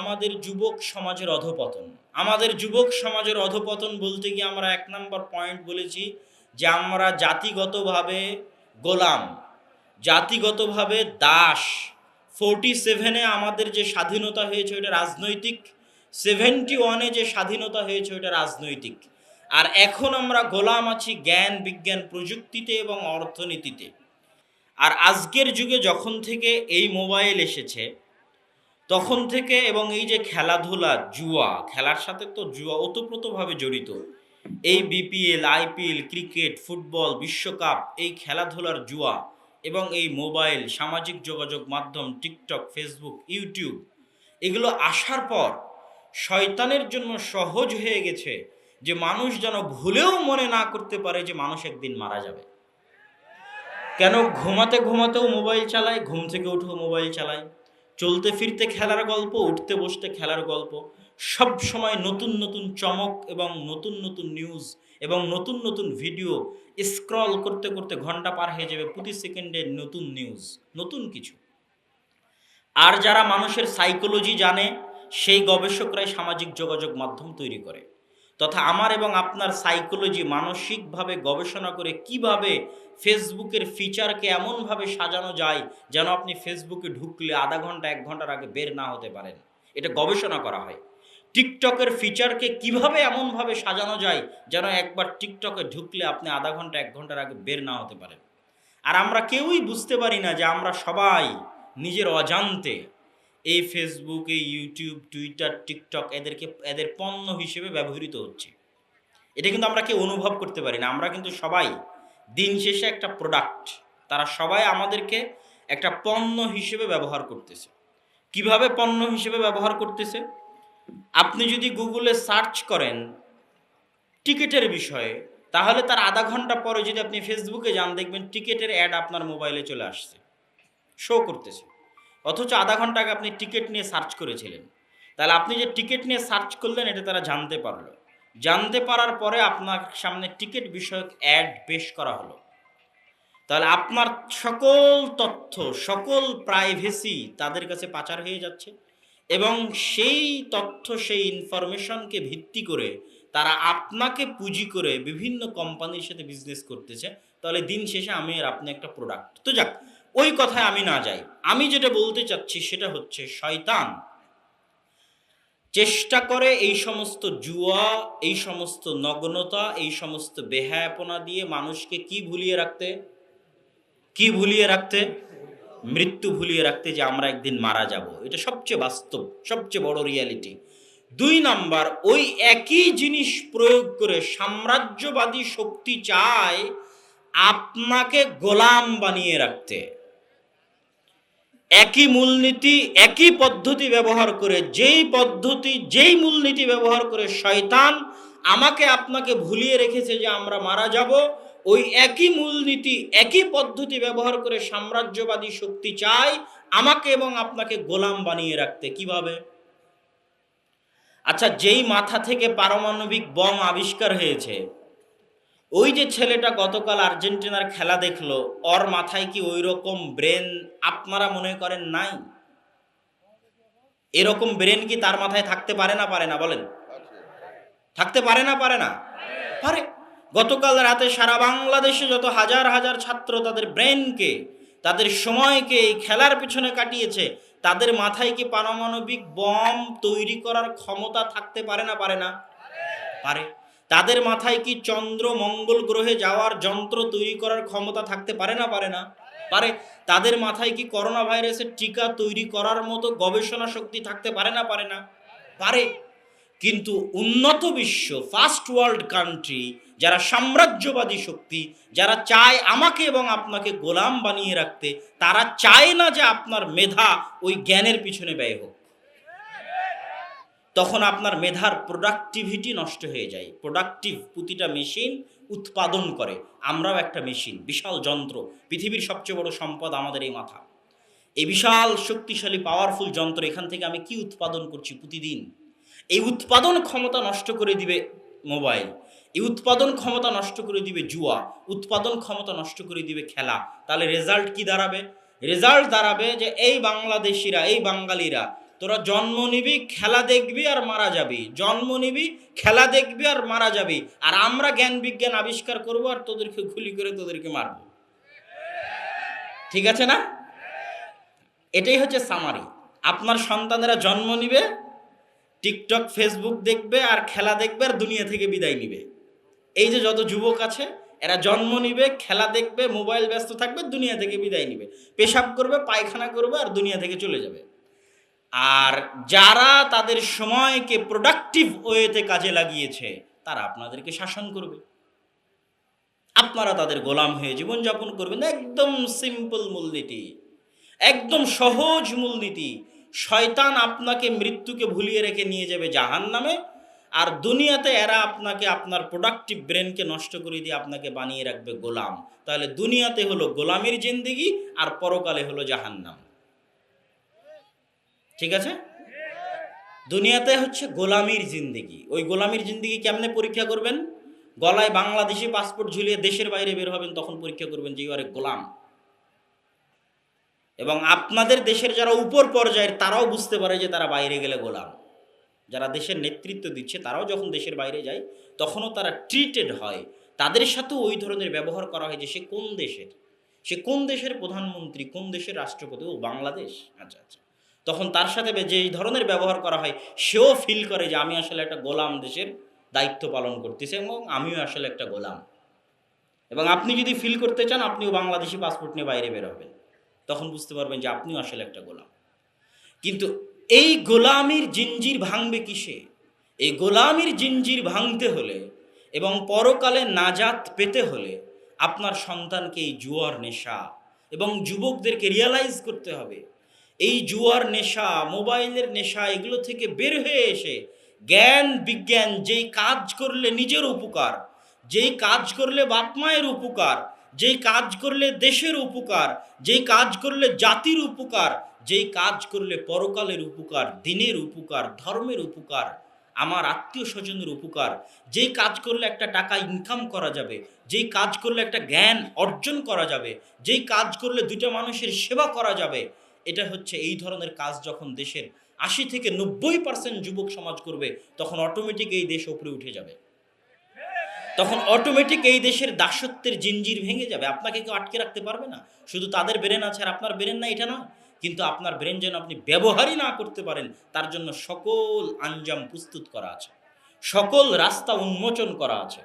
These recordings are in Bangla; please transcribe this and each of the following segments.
আমাদের যুবক সমাজের অধপতন। আমাদের যুবক সমাজের অধপতন বলতে গিয়ে আমরা এক নম্বর পয়েন্ট বলেছি যে আমরা জাতিগতভাবে গোলাম, জাতিগতভাবে দাস। ফোরটি সেভেনে আমাদের যে স্বাধীনতা হয়েছে ওটা রাজনৈতিক সেভেন্টি ওয়ানে যে স্বাধীনতা হয়েছে ওটা রাজনৈতিক। আর এখন আমরা গোলাম আছি জ্ঞান, বিজ্ঞান প্রযুক্তিতে এবং অর্থনীতিতে। আর আজকের যুগে যখন থেকে এই মোবাইল এসেছে তখন থেকে এবং এই যে খেলাধুলা, জুয়া, খেলার সাথে তো জুয়া ওতপ্রোতভাবে জড়িত। এই বিপিএল আইপিএল ক্রিকেট ফুটবল বিশ্বকাপ, এই খেলাধুলার জুয়া এবং এই মোবাইল সামাজিক যোগাযোগ মাধ্যম টিকটক ফেসবুক ইউটিউব এগুলো আসার পর শয়তানের জন্য সহজ হয়ে গেছে যে মানুষ যেন ভুলেও মনে না করতে পারে যে মানুষ একদিন মারা যাবে। কেন ঘুমাতে ঘুমাতেও মোবাইল চালায়, ঘুম থেকে উঠেও মোবাইল চালায়? চলতে ফিরতে খেলার গল্প, উঠতে বসতে খেলার গল্প, সব সময় নতুন নতুন চমক এবং নতুন নতুন নিউজ এবং নতুন নতুন ভিডিও স্ক্রল করতে করতে ঘণ্টা পার হয়ে যাবে প্রতি সেকেন্ডে নতুন নিউজ নতুন কিছু। আর যারা মানুষের সাইকোলজি জানে, সেই গবেষকরাই সামাজিক যোগাযোগ মাধ্যম তৈরি করে। তথা আমার এবং আপনার সাইকোলজি মানসিকভাবে গবেষণা করে কীভাবে ফেসবুকের ফিচারকে এমনভাবে সাজানো যায় যেন আপনি ফেসবুকে ঢুকলে আধা ঘণ্টা, এক ঘণ্টার আগে বের না হতে পারেন। এটা গবেষণা করা হয়। টিকটকের ফিচারকে কীভাবে এমনভাবে সাজানো যায় যেন একবার টিকটকে ঢুকলে আপনি আধা ঘণ্টা, এক ঘণ্টার আগে বের না হতে পারেন। আর আমরা কেউই বুঝতে পারি না যে আমরা সবাই নিজের অজান্তে এই ফেসবুক ইউটিউব টুইটার টিকটক এদেরকে, এদের পণ্য হিসেবে ব্যবহৃত হচ্ছে। এটা কিন্তু আমরা কেউ অনুভব করতে পারি না। আমরা কিন্তু সবাই দিন শেষে একটা প্রোডাক্ট তারা সবাই আমাদেরকে একটা পণ্য হিসেবে ব্যবহার করতেছে। কীভাবে পণ্য হিসেবে ব্যবহার করতেছে? আপনি যদি গুগলে সার্চ করেন টিকিটের বিষয়ে, তাহলে তার আধা ঘণ্টা পরে যদি আপনি ফেসবুকে যান, দেখবেন টিকিটের অ্যাড আপনার মোবাইলে চলে আসছে। শো করতেছে। অথচ আধা ঘণ্টা আগে আপনি টিকিট নিয়ে সার্চ করেছিলেন। তাহলে আপনি যে টিকিট নিয়ে সার্চ করলেন, এটা তারা জানতে পারল। জানতে পারার পরে আপনার সামনে টিকিট বিষয়ক অ্যাড পেশ করা হলো। তাহলে আপনার সকল তথ্য, সকল প্রাইভেসি তাদের কাছে পাচার হয়ে যাচ্ছে এবং সেই তথ্য, সেই ইনফরমেশনকে ভিত্তি করে তারা আপনাকে পুঁজি করে বিভিন্ন কোম্পানির সাথে বিজনেস করতেছে। তাহলে দিন শেষে আমি আর আপনি একটা প্রোডাক্ট তো যাক ওই কথায় আমি না যাই। আমি যেটা বলতে চাচ্ছি সেটা হচ্ছে শয়তান চেষ্টা করে এই সমস্ত জুয়া, এই সমস্ত নগ্নতা, এই সমস্ত বেহায়াপনা দিয়ে মানুষকে কি ভুলিয়ে রাখতে? কি ভুলিয়ে রাখতে? মৃত্যু ভুলিয়ে রাখতে যে আমরা একদিন মারা যাব। এটা সবচেয়ে বাস্তব, সবচেয়ে বড় রিয়ালিটি দুই নাম্বার, ওই একই জিনিস প্রয়োগ করে সাম্রাজ্যবাদী শক্তি চায় আপনাকে গোলাম বানিয়ে রাখতে। একই মূলনীতি, একই পদ্ধতি ব্যবহার করে, যেই পদ্ধতি, যেই মূলনীতি ব্যবহার করে শয়তান আমাকে আপনাকে ভুলিয়ে রেখেছে যে আমরা মারা যাব, ওই একই মূলনীতি, একই পদ্ধতি ব্যবহার করে সাম্রাজ্যবাদী শক্তি চায় আমাকে এবং আপনাকে গোলাম বানিয়ে রাখতে। কীভাবে? আচ্ছা যেই মাথা থেকে পারমাণবিক বম আবিষ্কার হয়েছে ওই যে ছেলেটা গতকাল আর্জেন্টিনার খেলা দেখল, ওর মাথায় কি ওই রকম ব্রেন আপনারা মনে করেন নাই? এরকম ব্রেন কি তার মাথায় থাকতে পারে না পারে না বলেন? থাকতে পারে না পারে না? পারে। গতকাল রাতে সারা বাংলাদেশে যত হাজার হাজার ছাত্র তাদের ব্রেনকে, তাদের সময়কে এই খেলার পিছনে কাটিয়েছে, তাদের মাথায় কি পারমাণবিক বম তৈরি করার ক্ষমতা থাকতে পারে না পারে না? পারে। তাদের মাথায় কি চন্দ্র মঙ্গল গ্রহে যাওয়ার যন্ত্র তৈরি করার ক্ষমতা থাকতে পারে না? পারে না। পারে। তাদের মাথায় কি করোনা ভাইরাসের টিকা তৈরি করার মতো গবেষণা শক্তি থাকতে পারে না? পারে না। পারে। কিন্তু উন্নত বিশ্ব ফার্স্ট ওয়ার্ল্ড কান্ট্রি যারা সাম্রাজ্যবাদী শক্তি, যারা চায় আমাকে এবং আপনাকে গোলাম বানিয়ে রাখতে, তারা চায় না যে আপনার মেধা ওই জ্ঞানের পিছনে ব্যয় হোক। তখন আপনার মেধার প্রোডাক্টিভিটি নষ্ট হয়ে যায়। প্রোডাক্টিভ প্রতিটা মেশিন উৎপাদন করে। আমরাও একটা মেশিন বিশাল যন্ত্র, পৃথিবীর সবচেয়ে বড় সম্পদ আমাদের এই মাথা। এই বিশাল, শক্তিশালী পাওয়ারফুল যন্ত্র এখান থেকে আমি কি উৎপাদন করছি প্রতিদিন? এই উৎপাদন ক্ষমতা নষ্ট করে দিবে মোবাইল এই উৎপাদন ক্ষমতা নষ্ট করে দিবে জুয়া, উৎপাদন ক্ষমতা নষ্ট করে দিবে খেলা। তাহলে রেজাল্ট কি দাঁড়াবে? রেজাল্ট দাঁড়াবে যে এই বাংলাদেশিরা, এই বাঙালিরা তোরা জন্ম নিবি, খেলা দেখবি আর মারা যাবি। জন্ম নিবি, খেলা দেখবি আর মারা যাবি। আর আমরা জ্ঞান বিজ্ঞান আবিষ্কার করব আর তোদেরকে গুলি করে তোদেরকে মারব। ঠিক আছে না? এটাই হচ্ছে সামারি আপনার সন্তানেরা জন্ম নিবে, টিকটক, ফেসবুক দেখবে আর খেলা দেখবে আর দুনিয়া থেকে বিদায় নিবে। এই যে যত যুবক আছে, এরা জন্ম নিবে, খেলা দেখবে, মোবাইল ব্যস্ত থাকবে, দুনিয়া থেকে বিদায় নিবে। পেশাব করবে, পায়খানা করবে আর দুনিয়া থেকে চলে যাবে। আর যারা তাদের সময়কে প্রোডাক্টিভ ওয়েতে কাজে লাগিয়েছে, তারা আপনাদেরকে শাসন করবে। আপনারা তাদের গোলাম হয়ে জীবনযাপন করবেন। একদম সিম্পল মূলনীতি, একদম সহজ মূলনীতি। শয়তান আপনাকে মৃত্যুকে ভুলিয়ে রেখে নিয়ে যাবে জাহান নামে আর দুনিয়াতে এরা আপনাকে আপনার প্রোডাক্টিভ ব্রেনকে নষ্ট করে দিয়ে আপনাকে বানিয়ে রাখবে গোলাম। তাহলে দুনিয়াতে হলো গোলামের জিন্দিগি, আর পরকালে হলো জাহান্নাম। ঠিক আছে? দুনিয়াতে হচ্ছে গোলামির জিন্দিগি। ওই গোলামির জিন্দিগি কেমনে পরীক্ষা করবেন? গলায় বাংলাদেশি পাসপোর্ট ঝুলিয়ে দেশের বাইরে বের হবেন, তখন পরীক্ষা করবেন যে আরে গোলাম। এবং আপনাদের দেশের যারা উপর পর্যায়ের, তারাও বুঝতে পারে যে তারা বাইরে গেলে গোলাম। যারা দেশের নেতৃত্ব দিচ্ছে, তারাও যখন দেশের বাইরে যায়, তখনও তারা ট্রিটেড হয়। তাদের সাথেও ওই ধরনের ব্যবহার করা হয় যে সে কোন দেশের? সে কোন দেশের প্রধানমন্ত্রী, কোন দেশের রাষ্ট্রপতি? ও বাংলাদেশ? আচ্ছা আচ্ছা। তখন তার সাথে বে- যে ধরনের ব্যবহার করা হয়, সেও ফিল করে যে আমি আসলে একটা গোলাম দেশের দায়িত্ব পালন করতেছি এবং আমিও আসলে একটা গোলাম। এবং আপনি যদি ফিল করতে চান, আপনিও বাংলাদেশি পাসপোর্ট নিয়ে বাইরে বের হবেন। তখন বুঝতে পারবেন যে আপনিও আসলে একটা গোলাম। কিন্তু এই গোলামির জিঞ্জির ভাঙবে কিসে? এই গোলামির জিঞ্জির ভাঙতে হলে এবং পরকালে নাজাত পেতে হলে আপনার সন্তানকে এই জুয়ার নেশা এবং যুবকদেরকে রিয়ালাইজ করতে হবে। এই জুয়ার নেশা, মোবাইলের নেশা, এগুলো থেকে বের হয়ে এসে জ্ঞান, বিজ্ঞান, যেই কাজ করলে নিজের উপকার, যেই কাজ করলে বাপ মায়ের উপকার, যেই কাজ করলে দেশের উপকার, যেই কাজ করলে জাতির উপকার, যেই কাজ করলে পরকালের উপকার, দিনের উপকার, ধর্মের উপকার, আমার আত্মীয় স্বজনের উপকার, যেই কাজ করলে একটা টাকা ইনকাম করা যাবে, যেই কাজ করলে একটা জ্ঞান অর্জন করা যাবে, যেই কাজ করলে দুটো মানুষের সেবা করা যাবে এটা হচ্ছে এই ধরনের কাজ যখন দেশের আশি থেকে নব্বই পার্সেন্ট যুবক সমাজ করবে, তখন অটোমেটিক এই দেশ উপরে উঠে যাবে। তখন অটোমেটিক এই দেশের দাসত্বের জিঞ্জির ভেঙে যাবে। আপনাকে কেউ আটকে রাখতে পারবে না। শুধু তাদের ব্রেন আছে আর আপনার ব্রেন না, এটা নয়। কিন্তু আপনার ব্রেন যেন আপনি ব্যবহারই না করতে পারেন, তার জন্য সকল আঞ্জাম প্রস্তুত করা আছে। সকল রাস্তা উন্মোচন করা আছে।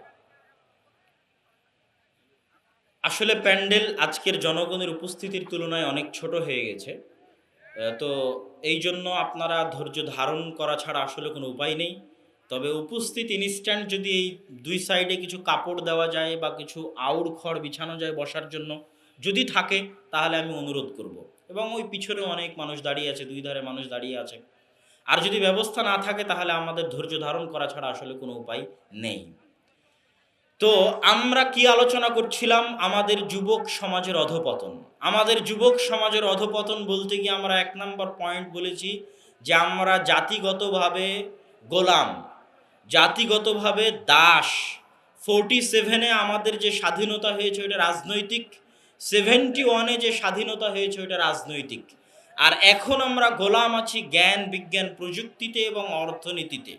আসলে প্যান্ডেল আজকের জনগণের উপস্থিতির তুলনায় অনেক ছোট হয়ে গেছে। তো এই জন্য আপনারা ধৈর্য ধারণ করা ছাড়া আসলে কোনো উপায় নেই। তবে উপস্থিত ইনস্ট্যান্ট যদি এই দুই সাইডে কিছু কাপড় দেওয়া যায় বা কিছু আউড় খড় বিছানো যায় বসার জন্য, যদি থাকে, তাহলে আমি অনুরোধ করব। এবং ওই পিছনে অনেক মানুষ দাঁড়িয়ে আছে, দুই ধারে মানুষ দাঁড়িয়ে আছে। আর যদি ব্যবস্থা না থাকে, তাহলে আমাদের ধৈর্য ধারণ করা ছাড়া আসলে কোনো উপায় নেই। তো আমরা কি আলোচনা করছিলাম? আমাদের যুবক সমাজের অধপতন। আমাদের যুবক সমাজের অধপতন বলতে গিয়ে আমরা এক নম্বর পয়েন্ট বলেছি যে আমরা জাতিগতভাবে গোলাম, জাতিগতভাবে দাস। ফোরটি সেভেনে আমাদের যে স্বাধীনতা হয়েছে ওটা রাজনৈতিক সেভেন্টি ওয়ানে যে স্বাধীনতা হয়েছে ওটা রাজনৈতিক। আর এখন আমরা গোলাম আছি জ্ঞান, বিজ্ঞান প্রযুক্তিতে এবং অর্থনীতিতে।